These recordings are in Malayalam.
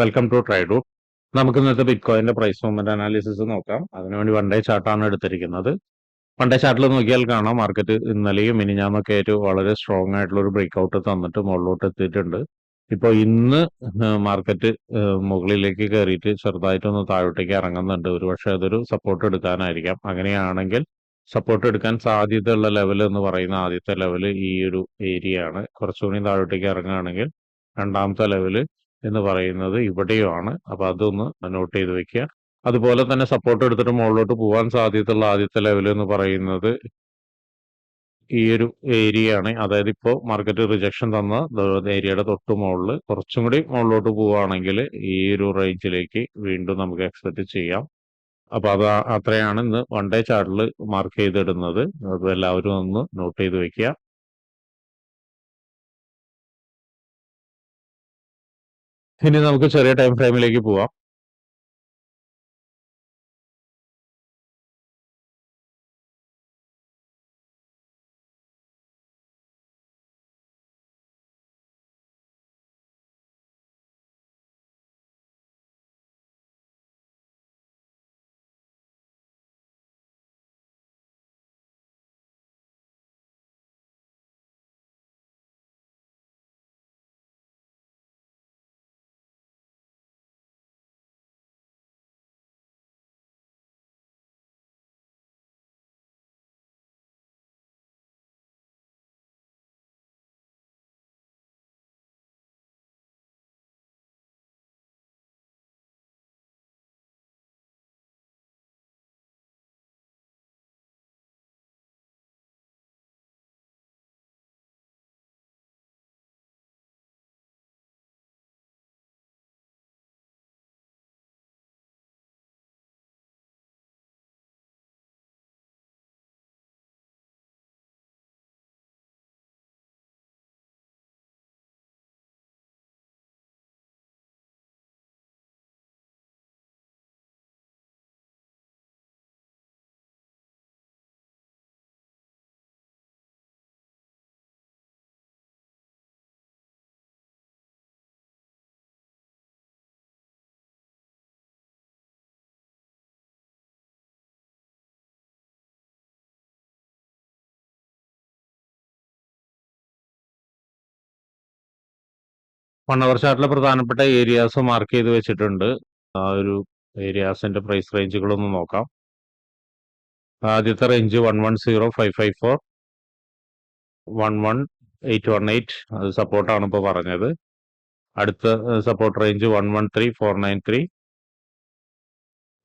വെൽക്കം ടു ട്രൈഡു നമുക്ക് ഇന്നത്തെ ബിറ്റ്കോയിന്റെ പ്രൈസ് മൂവ്മെന്റ് അനാലിസിസ് നോക്കാം. അതിനുവേണ്ടി വൺ ഡേ ചാർട്ടാണ് എടുത്തിരിക്കുന്നത്. വൺ ഡേ ചാർട്ടിൽ നോക്കിയാൽ കാണാം. മാർക്കറ്റ് ഇന്നലെയും മിനിഞ്ഞാന്നൊക്കെ ആയിട്ട് വളരെ സ്ട്രോങ് ആയിട്ടുള്ള ഒരു ബ്രേക്ക് ഔട്ട് തന്നിട്ട് മുകളിലോട്ട് എത്തിയിട്ടുണ്ട്. ഇപ്പോൾ ഇന്ന് മാർക്കറ്റ് മുകളിലേക്ക് കയറിയിട്ട് ചെറുതായിട്ടൊന്ന് താഴോട്ടേക്ക് ഇറങ്ങുന്നുണ്ട്. ഒരു പക്ഷേ അതൊരു സപ്പോർട്ട് എടുക്കാനായിരിക്കാം. അങ്ങനെയാണെങ്കിൽ സപ്പോർട്ട് എടുക്കാൻ സാധ്യതയുള്ള ലെവൽ എന്ന് പറയുന്ന ആദ്യത്തെ ലെവൽ ഈ ഒരു ഏരിയ ആണ്. കുറച്ചുകൂടി താഴോട്ടേക്ക് ഇറങ്ങുകയാണെങ്കിൽ രണ്ടാമത്തെ ലെവൽ എന്ന് പറയുന്നത് ഇവിടെയുമാണ്. അപ്പൊ അതൊന്ന് നോട്ട് ചെയ്ത് വെക്കുക. അതുപോലെ തന്നെ സപ്പോർട്ട് എടുത്തിട്ട് മുകളിലോട്ട് പോകാൻ സാധ്യതയുള്ള ആദ്യത്തെ ലെവൽ എന്ന് പറയുന്നത് ഈ ഒരു ഏരിയ ആണ്. അതായത് ഇപ്പോൾ മാർക്കറ്റ് റിജക്ഷൻ തന്ന ഏരിയയുടെ തൊട്ട് മുകളിൽ കുറച്ചും കൂടി മുകളിലോട്ട് പോവുകയാണെങ്കിൽ ഈ ഒരു റേഞ്ചിലേക്ക് വീണ്ടും നമുക്ക് എക്സ്പെക്ട് ചെയ്യാം. അപ്പൊ അത് അത്രയാണ് ഇന്ന് വൺ ഡേ ചാർട്ടിൽ മാർക്ക് ചെയ്തിടുന്നത്. അത് എല്ലാവരും ഒന്ന് നോട്ട് ചെയ്ത് വെക്കുക. ഇനി നമുക്ക് ചെറിയ ടൈം ഫ്രെയിമിലേക്ക് പോവാം. അവർ ചാർട്ടിലെ പ്രധാനപ്പെട്ട ഏരിയാസ് മാർക്ക് ചെയ്ത് വെച്ചിട്ടുണ്ട്. ആ ഒരു ഏരിയാസിന്റെ പ്രൈസ് റേഞ്ചുകളൊന്ന് നോക്കാം. ആദ്യത്തെ range one one zero five five four one one eight one eight അത് സപ്പോർട്ടാണ് ഇപ്പോൾ പറഞ്ഞത്. അടുത്ത support range one one three four nine three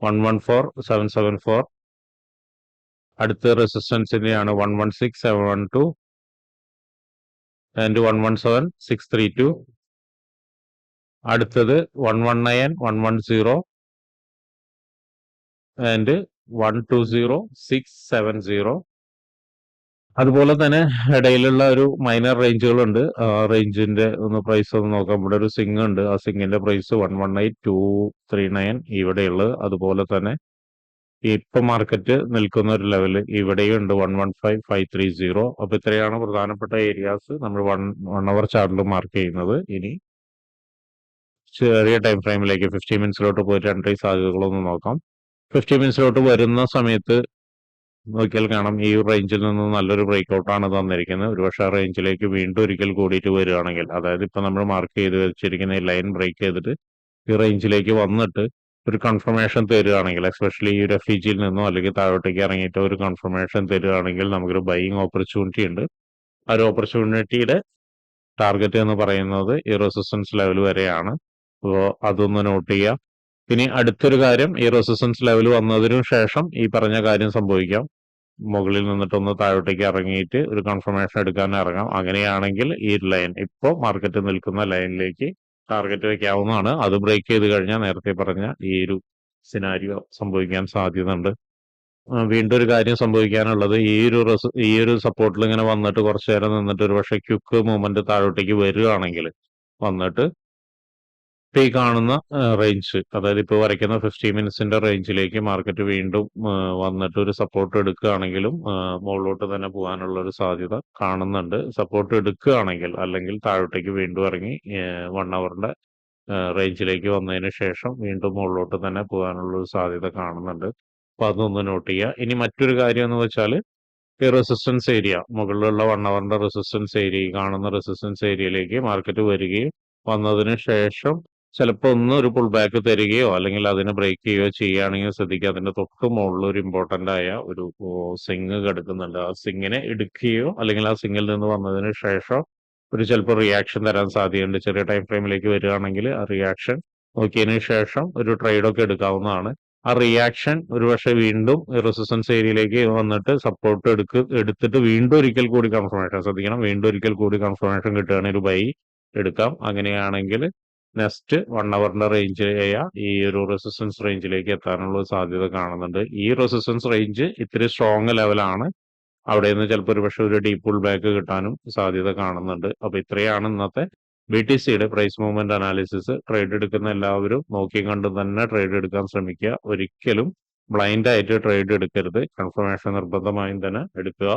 one one four seven seven four അടുത്ത റെസിസ്റ്റൻസിന്റെയാണ് one one six seven one two and one one seven six three two അടുത്തത് one one nine one one zero and one two zero six seven zero അതുപോലെ തന്നെ ഇടയിലുള്ള ഒരു മൈനർ റേഞ്ചുകളുണ്ട് റേഞ്ചിന്റെ ഒന്ന് പ്രൈസ് ഒന്ന് നോക്കാം. ഇവിടെ ഒരു സിംഗ് ഉണ്ട്. ആ സിംഗിന്റെ price one one eight two three nine ഇവിടെയുള്ളത് അതുപോലെ തന്നെ ഇപ്പൊ മാർക്കറ്റ് നിൽക്കുന്ന ഒരു ലെവൽ ഇവിടെയും ഉണ്ട് one one five five three zero അപ്പൊ ഇത്രയാണ് പ്രധാനപ്പെട്ട ഏരിയാസ് നമ്മൾ വൺ വൺ അവർ ചാർട്ടിൽ മാർക്ക് ചെയ്യുന്നത്. ഇനി ചെറിയ ടൈം ഫ്രെയിമിലേക്ക് ഫിഫ്റ്റി മിനിറ്റ്സിലോട്ട് പോയി എൻട്രി സാധ്യതകളൊന്ന് നോക്കാം. ഫിഫ്റ്റി മിനിറ്റ്സിലോട്ട് വരുന്ന സമയത്ത് നോക്കിയാൽ കാണാം ഈ റേഞ്ചിൽ നിന്ന് നല്ലൊരു ബ്രേക്ക് ഔട്ടാണ് തന്നിരിക്കുന്നത്. ഒരുപക്ഷെ ആ റേഞ്ചിലേക്ക് വീണ്ടും ഒരിക്കൽ കൂടിയിട്ട് വരികയാണെങ്കിൽ അതായത് ഇപ്പം നമ്മൾ മാർക്ക് ചെയ്ത് വെച്ചിരിക്കുന്ന ഈ ലൈൻ ബ്രേക്ക് ചെയ്തിട്ട് ഈ റേഞ്ചിലേക്ക് വന്നിട്ട് ഒരു കൺഫർമേഷൻ തരികയാണെങ്കിൽ എസ്പെഷ്യലി ഈ ഒരു എഫ് ജിയിൽ നിന്നോ അല്ലെങ്കിൽ താഴോട്ടേക്ക് ഇറങ്ങിയിട്ട് ഒരു കൺഫർമേഷൻ തരികയാണെങ്കിൽ നമുക്കൊരു ബൈയിങ് ഓപ്പർച്യൂണിറ്റി ഉണ്ട്. ആ ഒരു ഓപ്പർച്യൂണിറ്റിയുടെ ടാർഗറ്റ് എന്ന് പറയുന്നത് ഈ റെസിസ്റ്റൻസ് ലെവൽ വരെയാണ്. അപ്പോൾ അതൊന്ന് നോട്ട് ചെയ്യുക ഇനി അടുത്തൊരു കാര്യം ഈ റെസിസ്റ്റൻസ് ലെവൽ വന്നതിനു ശേഷം ഈ പറഞ്ഞ കാര്യം സംഭവിക്കാം. മുകളിൽ നിന്നിട്ടൊന്ന് താഴോട്ടേക്ക് ഇറങ്ങിയിട്ട് ഒരു കൺഫർമേഷൻ എടുക്കാൻ ഇറങ്ങാം. അങ്ങനെയാണെങ്കിൽ ഈ ലൈൻ ഇപ്പോൾ മാർക്കറ്റ് നിൽക്കുന്ന ലൈനിലേക്ക് ടാർഗറ്റ് വയ്ക്കാവുന്നതാണ് അത് ബ്രേക്ക് ചെയ്ത് കഴിഞ്ഞാൽ നേരത്തെ പറഞ്ഞ ഈ ഒരു സിനാരിയോ സംഭവിക്കാൻ സാധ്യതയുണ്ട്. വീണ്ടും ഒരു കാര്യം സംഭവിക്കാനുള്ളത് ഈ ഒരു ഈ ഒരു സപ്പോർട്ടിൽ ഇങ്ങനെ വന്നിട്ട് കുറച്ചു നേരം നിന്നിട്ട് ഒരു പക്ഷേ ക്യുക്ക് മൂവ്മെന്റ് താഴോട്ടേക്ക് വരികയാണെങ്കിൽ വന്നിട്ട് ഇപ്പൊ ഈ കാണുന്ന റേഞ്ച് അതായത് ഇപ്പോൾ വരയ്ക്കുന്ന ഫിഫ്റ്റി മിനിറ്റ്സിന്റെ റേഞ്ചിലേക്ക് മാർക്കറ്റ് വീണ്ടും വന്നിട്ട് ഒരു സപ്പോർട്ട് എടുക്കുകയാണെങ്കിലും മുകളിലോട്ട് തന്നെ പോകാനുള്ള ഒരു സാധ്യത കാണുന്നുണ്ട്. സപ്പോർട്ട് എടുക്കുകയാണെങ്കിൽ അല്ലെങ്കിൽ താഴോട്ടേക്ക് വീണ്ടും ഇറങ്ങി വൺ അവറിന്റെ റേഞ്ചിലേക്ക് വന്നതിന് ശേഷം വീണ്ടും മുകളിലോട്ട് തന്നെ പോകാനുള്ള ഒരു സാധ്യത കാണുന്നുണ്ട്. അപ്പോൾ അതൊന്ന് നോട്ട് ചെയ്യുക ഇനി മറ്റൊരു കാര്യം എന്ന് വെച്ചാൽ ഈ റെസിസ്റ്റൻസ് ഏരിയ മുകളിലുള്ള വൺ അവറിന്റെ റെസിസ്റ്റൻസ് ഏരിയ കാണുന്ന റെസിസ്റ്റൻസ് ഏരിയയിലേക്ക് മാർക്കറ്റ് വരികയും വന്നതിന് ശേഷം ചിലപ്പോൾ ഒന്ന് ഒരു പുൾ ബാക്ക് തരികയോ അല്ലെങ്കിൽ അതിനെ ബ്രേക്ക് ചെയ്യുകയോ ചെയ്യുകയാണെങ്കിൽ ശ്രദ്ധിക്കുക. അതിന്റെ തൊട്ട് മുകളിൽ ഒരു ഇമ്പോർട്ടന്റ് ആയ ഒരു സിങ് കിടക്കുന്നുണ്ട് ആ സിങ്ങിനെ എടുക്കുകയോ അല്ലെങ്കിൽ ആ സിങ്ങിൽ നിന്ന് വന്നതിന് ശേഷം ഒരു ചിലപ്പോൾ റിയാക്ഷൻ തരാൻ സാധ്യതയുണ്ട്. ചെറിയ ടൈം ഫ്രെയിമിലേക്ക് വരികയാണെങ്കിൽ ആ റിയാക്ഷൻ നോക്കിയതിന് ശേഷം ഒരു ട്രേഡ് ഒക്കെ എടുക്കാവുന്നതാണ്. ആ റിയാക്ഷൻ ഒരുപക്ഷെ വീണ്ടും റെസിസ്റ്റൻസ് ഏരിയയിലേക്ക് വന്നിട്ട് സപ്പോർട്ട് എടുക്ക എടുത്തിട്ട് വീണ്ടും ഒരിക്കൽ കൂടി കൺഫർമേഷൻ ശ്രദ്ധിക്കണം. വീണ്ടും ഒരിക്കൽ കൂടി കൺഫർമേഷൻ കിട്ടുകയാണെങ്കിൽ ഒരു ബൈ എടുക്കാം. അങ്ങനെയാണെങ്കിൽ നെക്സ്റ്റ് വൺ അവറിന്റെ റേഞ്ച് ഈ ഒരു റെസിസ്റ്റൻസ് റേഞ്ചിലേക്ക് എത്താനുള്ള സാധ്യത കാണുന്നുണ്ട്. ഈ റെസിസ്റ്റൻസ് റേഞ്ച് ഇത്തിരി സ്ട്രോങ് ലെവലാണ് അവിടെ നിന്ന് ചിലപ്പോൾ ഒരു പക്ഷേ ഒരു പുൾ ബാക്ക് കിട്ടാനും സാധ്യത കാണുന്നുണ്ട്. അപ്പൊ ഇത്രയാണ് ഇന്നത്തെ ബി ടി സിയുടെ പ്രൈസ് മൂവ്മെന്റ് അനാലിസിസ് ട്രേഡ് എടുക്കുന്ന എല്ലാവരും നോക്കി കണ്ട് തന്നെ ട്രേഡ് എടുക്കാൻ ശ്രമിക്കുക. ഒരിക്കലും ബ്ലൈൻഡ് ആയിട്ട് ട്രേഡ് എടുക്കരുത്. കൺഫർമേഷൻ നിർബന്ധമായും തന്നെ എടുക്കുക.